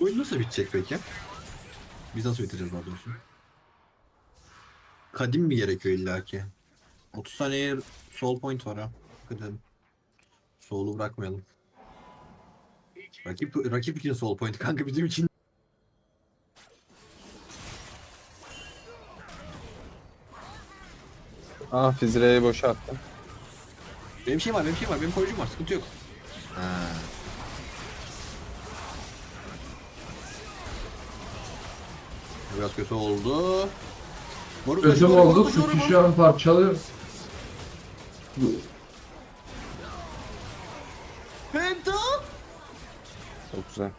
Oyun nasıl bitecek peki? Biz nasıl bitireceğiz daha doğrusu? Kadim mi gerekiyor illaki? 30 tane sol point var ha. Kadim. Solu bırakmayalım. iki Rakip rakip için sol point kanka bizim için. Ah Fizre'yi boşa attım. Benim şeyim var, benim şeyim var, benim koruyucum var, sıkıntı yok. Ha. Biraz kötü oldu. Boru Kötü oldu? boru. şu an parçalıyor. Penta! Çok güzel.